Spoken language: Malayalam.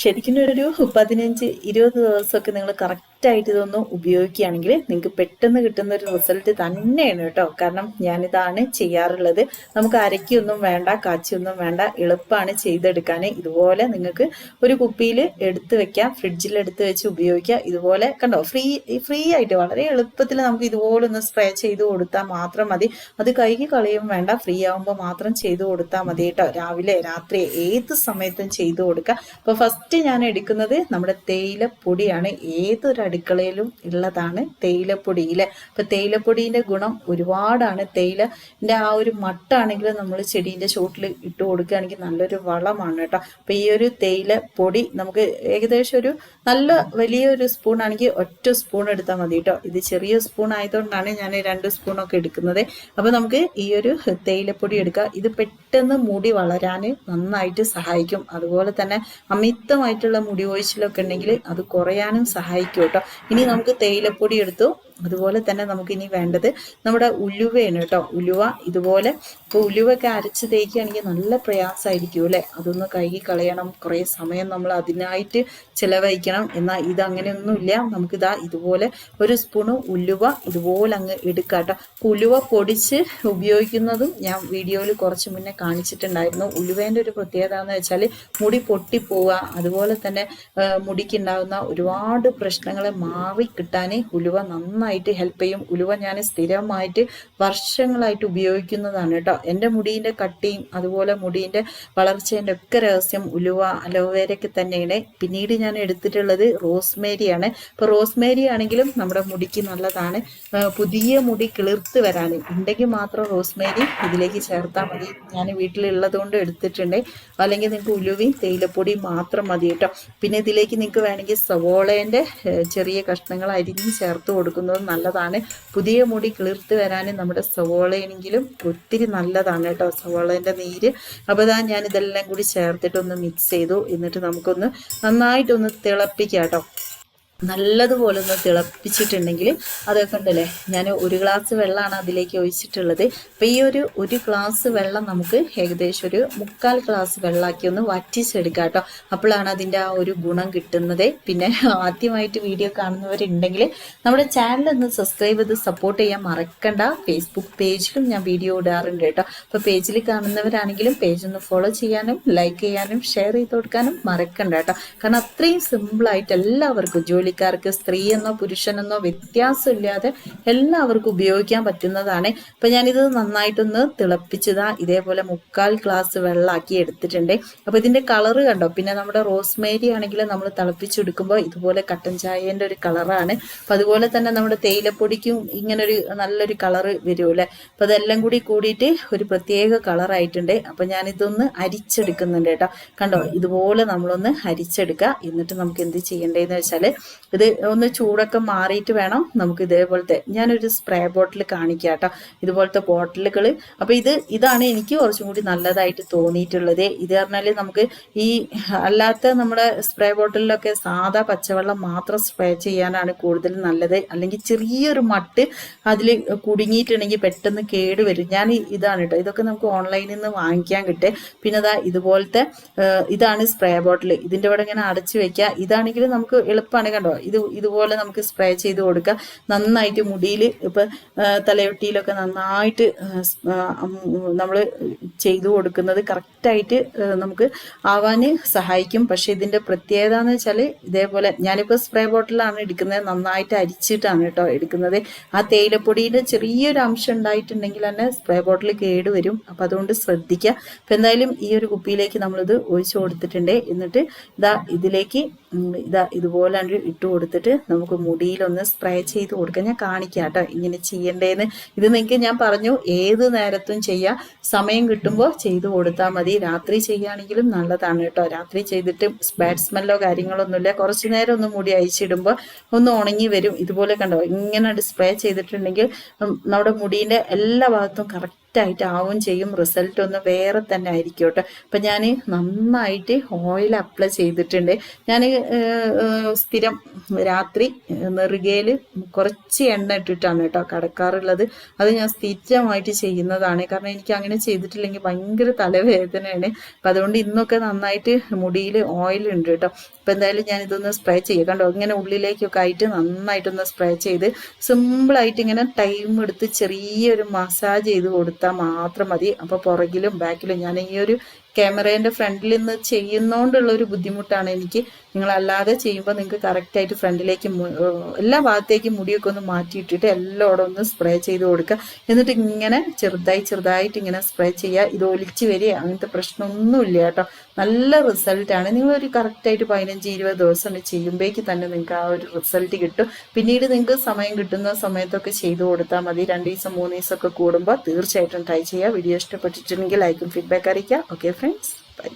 ശരിക്കും ഒരു പതിനഞ്ച് ഇരുപത് ദിവസമൊക്കെ നിങ്ങൾ കറക്റ്റായിട്ട് ഇതൊന്ന് ഉപയോഗിക്കുകയാണെങ്കിൽ നിങ്ങൾക്ക് പെട്ടെന്ന് കിട്ടുന്ന ഒരു റിസൾട്ട് തന്നെയാണ് കേട്ടോ. കാരണം ഞാനിതാണ് ചെയ്യാറുള്ളത്. നമുക്ക് അരക്കിയൊന്നും വേണ്ട കാച്ചിയൊന്നും വേണ്ട എളുപ്പമാണ് ചെയ്തെടുക്കാൻ. ഇതുപോലെ നിങ്ങൾക്ക് ഒരു കുപ്പിയിൽ എടുത്ത് വെക്കാം ഫ്രിഡ്ജിൽ എടുത്ത് വെച്ച് ഉപയോഗിക്കാം ഇതുപോലെ കണ്ടോ ഫ്രീ ഫ്രീ ആയിട്ട് വളരെ എളുപ്പത്തിൽ നമുക്ക് ഇതുപോലെ ഒന്ന് സ്പ്രേ ചെയ്ത് കൊടുത്താൽ മാത്രം മതി. അത് കൈകി കളയും വേണ്ട ഫ്രീ ആവുമ്പോൾ മാത്രം ചെയ്ത് കൊടുത്താൽ മതി കേട്ടോ. രാവിലെ രാത്രി ഏത് സമയത്തും ചെയ്ത് കൊടുക്കുക. അപ്പോൾ ഫസ്റ്റ് ഞാൻ എടുക്കുന്നത് നമ്മുടെ തേയില പൊടിയാണ് ഏതൊരു അടുക്കളയിലും ഉള്ളതാണ് തേയിലപ്പൊടിയിൽ അപ്പൊ തേയിലപ്പൊടിന്റെ ഗുണം ഒരുപാടാണ്. തേയിലന്റെ ആ ഒരു മട്ടാണെങ്കിൽ നമ്മൾ ചെടീന്റെ ചോട്ടിൽ ഇട്ട് കൊടുക്കുകയാണെങ്കിൽ നല്ലൊരു വളമാണ് കേട്ടോ. അപ്പൊ ഈ ഒരു തേയില പൊടി നമുക്ക് ഏകദേശം ഒരു നല്ല വലിയൊരു സ്പൂൺ ആണെങ്കിൽ ഒറ്റ സ്പൂൺ എടുത്താൽ മതി കേട്ടോ. ഇത് ചെറിയ സ്പൂൺ ആയതുകൊണ്ടാണ് ഞാൻ രണ്ട് സ്പൂണൊക്കെ എടുക്കുന്നത്. അപ്പൊ നമുക്ക് ഈ ഒരു തേയിലപ്പൊടി എടുക്കുക ഇത് പെട്ടെന്ന് മുടി വളരാൻ നന്നായിട്ട് സഹായിക്കും. അതുപോലെ തന്നെ അമിതമായിട്ടുള്ള മുടി ഒഴിച്ചിലൊക്കെ ഉണ്ടെങ്കിൽ അത് കുറയാനും സഹായിക്കും കേട്ടോ. ഇനി നമുക്ക് തേയിലപ്പൊടി എടുത്തു അതുപോലെ തന്നെ നമുക്ക് ഇനി വേണ്ടത് നമ്മുടെ ഉലുവയാണ് കേട്ടോ. ഉലുവ ഇതുപോലെ ഇപ്പോൾ ഉലുവൊക്കെ അരച്ച് തേക്കുകയാണെങ്കിൽ നല്ല പ്രയാസമായിരിക്കും അല്ലേ? അതൊന്ന് കഴുകി കളയണം. കുറേ സമയം നമ്മൾ അതിനായിട്ട് ചിലവഴിക്കണം. എന്നാൽ ഇത് അങ്ങനെയൊന്നുമില്ല നമുക്കിതാ ഇതുപോലെ ഒരു സ്പൂണ് ഉലുവ ഇതുപോലെ അങ്ങ് എടുക്കാം കേട്ടോ. ഉലുവ പൊടിച്ച് ഉപയോഗിക്കുന്നതും ഞാൻ വീഡിയോയിൽ കുറച്ച് മുന്നേ കാണിച്ചിട്ടുണ്ടായിരുന്നു. ഉലുവേന്റെ ഒരു പ്രത്യേകത എന്ന് വെച്ചാൽ മുടി പൊട്ടിപ്പോവുക അതുപോലെ തന്നെ മുടിക്കുണ്ടാകുന്ന ഒരുപാട് പ്രശ്നങ്ങളെ മാറി കിട്ടാനേ ഉലുവ നന്നായി നന്നായിട്ട് ഹെൽപ്പ് ചെയ്യും. ഉലുവ ഞാൻ സ്ഥിരമായിട്ട് വർഷങ്ങളായിട്ട് ഉപയോഗിക്കുന്നതാണ് കേട്ടോ. എന്റെ മുടീന്റെ കട്ടിയും അതുപോലെ മുടീന്റെ വളർച്ചേന്റെ ഒക്കെ രഹസ്യം ഉലുവ അലോവേരയ്ക്ക് തന്നെയാണ്. പിന്നീട് ഞാൻ എടുത്തിട്ടുള്ളത് റോസ്മേരിയാണ്. ഇപ്പോൾ റോസ്മേരി ആണെങ്കിലും നമ്മുടെ മുടിക്ക് നല്ലതാണ്. പുതിയ മുടി കിളിർത്ത് വരാൻ ഉണ്ടെങ്കിൽ മാത്രം റോസ്മേരി ഇതിലേക്ക് ചേർത്താൽ മതി. ഞാൻ വീട്ടിലുള്ളത് കൊണ്ട് എടുത്തിട്ടുണ്ട്. അല്ലെങ്കിൽ നിങ്ങൾക്ക് ഉലുവയും തേയിലപ്പൊടിയും മാത്രം മതി കേട്ടോ. പിന്നെ ഇതിലേക്ക് നിങ്ങൾക്ക് വേണമെങ്കിൽ സവോളേന്റെ ചെറിയ കഷ്ണങ്ങൾ അരിഞ്ഞ് ചേർത്ത് കൊടുക്കുന്നത് നല്ലതാണ്. പുതിയ മുടി കിളിർത്ത് വരാനും നമ്മുടെ സവോളയാണെങ്കിലും ഒത്തിരി നല്ലതാണ് കേട്ടോ സവോളേന്റെ നീര്. അപ്പോൾ ഇതാ ഞാൻ ഇതെല്ലാം കൂടി ചേർത്തിട്ടൊന്ന് മിക്സ് ചെയ്തു. എന്നിട്ട് നമുക്കൊന്ന് നന്നായിട്ടൊന്ന് തിളപ്പിക്കാം കേട്ടോ. നല്ലതുപോലെ ഒന്ന് തിളപ്പിച്ചിട്ടുണ്ടെങ്കിൽ അതൊക്കെ ഉണ്ടല്ലേ? ഞാൻ ഒരു ഗ്ലാസ് വെള്ളമാണ് അതിലേക്ക് ഒഴിച്ചിട്ടുള്ളത്. അപ്പം ഈ ഒരു ഒരു ഗ്ലാസ് വെള്ളം നമുക്ക് ഏകദേശം ഒരു മുക്കാൽ ഗ്ലാസ് വെള്ളമാക്കി ഒന്ന് വറ്റിച്ചെടുക്കാം കേട്ടോ. അപ്പോഴാണ് അതിന്റെ ആ ഒരു ഗുണം കിട്ടുന്നത്. പിന്നെ ആദ്യമായിട്ട് വീഡിയോ കാണുന്നവരുണ്ടെങ്കിൽ നമ്മുടെ ചാനൽ ഒന്ന് സബ്സ്ക്രൈബ് ചെയ്ത് സപ്പോർട്ട് ചെയ്യാൻ മറക്കണ്ട. ഫേസ്ബുക്ക് പേജിലും ഞാൻ വീഡിയോ ഇടാറുണ്ട് കേട്ടോ. അപ്പോൾ പേജിൽ കാണുന്നവരാണെങ്കിലും പേജ് ഒന്ന് ഫോളോ ചെയ്യാനും ലൈക്ക് ചെയ്യാനും ഷെയർ ചെയ്ത് കൊടുക്കാനും മറക്കണ്ട കേട്ടോ. കാരണം അത്രയും സിമ്പിളായിട്ട് എല്ലാവർക്കും ജോലി ജോലിക്കാർക്ക് സ്ത്രീ എന്നോ പുരുഷനെന്നോ വ്യത്യാസമില്ലാതെ എല്ലാവർക്കും ഉപയോഗിക്കാൻ പറ്റുന്നതാണ്. അപ്പൊ ഞാനിത് നന്നായിട്ടൊന്ന് തിളപ്പിച്ചതാ ഇതേപോലെ മുക്കാൽ ഗ്ലാസ് വെള്ളമാക്കി എടുത്തിട്ടുണ്ട്. അപ്പൊ ഇതിന്റെ കളറ് കണ്ടോ? പിന്നെ നമ്മുടെ റോസ്മേരി ആണെങ്കിൽ നമ്മൾ തിളപ്പിച്ചെടുക്കുമ്പോൾ ഇതുപോലെ കട്ടൻ ചായന്റെ ഒരു കളറാണ്. അപ്പൊ അതുപോലെ തന്നെ നമ്മുടെ തേയിലപ്പൊടിക്കും ഇങ്ങനെ ഒരു നല്ലൊരു കളറ് വരുമല്ലേ അപ്പൊ അതെല്ലാം കൂടി കൂടിയിട്ട് ഒരു പ്രത്യേക കളറായിട്ടുണ്ട്. അപ്പൊ ഞാനിതൊന്ന് അരിച്ചെടുക്കുന്നുണ്ട് കേട്ടോ. കണ്ടോ? ഇതുപോലെ നമ്മളൊന്ന് അരിച്ചെടുക്കുക. എന്നിട്ട് നമുക്ക് എന്ത് ചെയ്യേണ്ടതെന്ന് വെച്ചാൽ ഇത് ഒന്ന് ചൂടൊക്കെ മാറിയിട്ട് വേണം നമുക്ക് ഇതേപോലത്തെ ഞാനൊരു സ്പ്രേ ബോട്ടിൽ കാണിക്കാം കേട്ടോ ഇതുപോലത്തെ ബോട്ടിലുകൾ അപ്പോൾ ഇത് ഇതാണ് എനിക്ക് കുറച്ചും കൂടി നല്ലതായിട്ട് തോന്നിയിട്ടുള്ളത്. ഇത് പറഞ്ഞാൽ നമുക്ക് ഈ അല്ലാത്ത നമ്മുടെ സ്പ്രേ ബോട്ടിലൊക്കെ സാധാ പച്ചവെള്ളം മാത്രം സ്പ്രേ ചെയ്യാനാണ് കൂടുതൽ നല്ലത്. അല്ലെങ്കിൽ ചെറിയൊരു മട്ട് അതിൽ കുടുങ്ങിയിട്ടുണ്ടെങ്കിൽ പെട്ടെന്ന് കേട് വരും. ഞാൻ ഇതാണ് കേട്ടോ ഇതൊക്കെ നമുക്ക് ഓൺലൈനിൽ നിന്ന് വാങ്ങിക്കാൻ കിട്ടേ. പിന്നെ അതാ ഇതുപോലത്തെ ഇതാണ് സ്പ്രേ ബോട്ടിൽ ഇതിന്റെ ഇവിടെ ഇങ്ങനെ അടച്ചു വെക്കുക ഇതാണെങ്കിൽ നമുക്ക് എളുപ്പമാണ് കണ്ടോ? ഇത് ഇതുപോലെ നമുക്ക് സ്പ്രേ ചെയ്ത് കൊടുക്കുക നന്നായിട്ട് മുടിയിൽ ഇപ്പം തലയൊട്ടിയിലൊക്കെ നന്നായിട്ട് നമ്മൾ ചെയ്തു കൊടുക്കുന്നത് കറക്റ്റായിട്ട് നമുക്ക് ആവാൻ സഹായിക്കും. പക്ഷേ ഇതിന്റെ പ്രത്യേകത എന്ന് വെച്ചാൽ ഇതേപോലെ ഞാനിപ്പോൾ സ്പ്രേ ബോട്ടിലാണ് എടുക്കുന്നത്. നന്നായിട്ട് അരിച്ചിട്ടാണ് കേട്ടോ എടുക്കുന്നത്. ആ തേയിലപ്പൊടിയുടെ ചെറിയൊരു അംശം ഉണ്ടായിട്ടുണ്ടെങ്കിൽ തന്നെ സ്പ്രേ ബോട്ടിൽ കേടുവരും അപ്പം അതുകൊണ്ട് ശ്രദ്ധിക്കുക. അപ്പം എന്തായാലും ഈ ഒരു കുപ്പിയിലേക്ക് നമ്മളിത് ഒഴിച്ചു കൊടുത്തിട്ടുണ്ട്. എന്നിട്ട് ഇതാ ഇതിലേക്ക് ഇതാ ഇതുപോലെ ഇട്ട് കൊടുത്തിട്ട് നമുക്ക് മുടിയിലൊന്ന് സ്പ്രേ ചെയ്ത് കൊടുക്കാം. ഞാൻ കാണിക്കാം കേട്ടോ ഇങ്ങനെ ചെയ്യണ്ടേന്ന്. ഇത് നിങ്ങൾക്ക് ഞാൻ പറഞ്ഞു ഏത് നേരത്തും ചെയ്യാം. സമയം കിട്ടുമ്പോൾ ചെയ്തു കൊടുത്താൽ മതി. രാത്രി ചെയ്യുകയാണെങ്കിലും നല്ലതാണ് കേട്ടോ. രാത്രി ചെയ്തിട്ട് ബാഡ് സ്മെല്ലോ കാര്യങ്ങളൊന്നുമില്ല. കുറച്ച് നേരം ഒന്ന് മുടി അയച്ചിടുമ്പോൾ ഒന്ന് ഉണങ്ങി വരും. ഇതുപോലെ കണ്ടോ ഇങ്ങനെ സ്പ്രേ ചെയ്തിട്ടുണ്ടെങ്കിൽ നമ്മുടെ മുടീന്റെ എല്ലാ ഭാഗത്തും കറക്റ്റ് കറക്റ്റായിട്ട് ആവും ചെയ്യും. റിസൾട്ട് ഒന്ന് വേറെ തന്നെ ആയിരിക്കും കേട്ടോ. അപ്പം ഞാൻ നന്നായിട്ട് ഓയിൽ അപ്ലൈ ചെയ്തിട്ടുണ്ട്. ഞാൻ സ്ഥിരം രാത്രി നെറുകയിൽ കുറച്ച് എണ്ണ ഇട്ടിട്ടാണ് കേട്ടോ കടക്കാറുള്ളത്. അത് ഞാൻ സ്ഥിരമായിട്ട് ചെയ്യുന്നതാണ്. കാരണം എനിക്ക് അങ്ങനെ ചെയ്തിട്ടില്ലെങ്കിൽ ഭയങ്കര തലവേദനയാണ്. അപ്പം അതുകൊണ്ട് ഇന്നൊക്കെ നന്നായിട്ട് മുടിയിൽ ഓയിൽ ഉണ്ട് കേട്ടോ. അപ്പം എന്തായാലും ഞാൻ ഇതൊന്ന് സ്പ്രേ ചെയ്യുക കണ്ടോ ഇങ്ങനെ ഉള്ളിലേക്കൊക്കെ ആയിട്ട് നന്നായിട്ടൊന്ന് സ്പ്രേ ചെയ്ത് സിമ്പിളായിട്ട് ഇങ്ങനെ ടൈം എടുത്ത് ചെറിയൊരു മസാജ് ചെയ്ത് കൊടുത്താൽ മാത്രം മതി. അപ്പോൾ പുറകിലും ബാക്കിലും ഞാൻ ഈ ഒരു ക്യാമറേന്റെ ഫ്രണ്ടിൽ നിന്ന് ചെയ്യുന്നോണ്ടുള്ള ഒരു ബുദ്ധിമുട്ടാണ് എനിക്ക്. നിങ്ങൾ അല്ലാതെ ചെയ്യുമ്പോൾ നിങ്ങൾക്ക് കറക്റ്റായിട്ട് ഫ്രണ്ടിലേക്ക് എല്ലാ ഭാഗത്തേക്കും മുടിയൊക്കെ ഒന്ന് മാറ്റിയിട്ടിട്ട് എല്ലാം ഒന്ന് സ്പ്രേ ചെയ്ത് കൊടുക്കുക എന്നിട്ട് ഇങ്ങനെ ചെറുതായി ചെറുതായിട്ട് ഇങ്ങനെ സ്പ്രേ ചെയ്യുക ഇത് ഒലിച്ച് വരിക അങ്ങനത്തെ പ്രശ്നമൊന്നുമില്ല കേട്ടോ. നല്ല റിസൾട്ടാണ് നിങ്ങളൊരു കറക്റ്റായിട്ട് പതിനഞ്ച് ഇരുപത് ദിവസം ചെയ്യുമ്പോഴേക്ക് തന്നെ നിങ്ങൾക്ക് ആ ഒരു റിസൾട്ട് കിട്ടും. പിന്നീട് നിങ്ങൾക്ക് സമയം കിട്ടുന്ന സമയത്തൊക്കെ ചെയ്തു കൊടുത്താൽ മതി. രണ്ട് ദിവസം മൂന്ന് ദിവസമൊക്കെ കൂടുമ്പോൾ തീർച്ചയായിട്ടും ട്രൈ ചെയ്യുക വീഡിയോ ഇഷ്ടപ്പെട്ടിട്ടുണ്ടെങ്കിൽ ലൈക്കും ഫീഡ്ബാക്ക് അറിയിക്കുക ഓക്കെ Bye.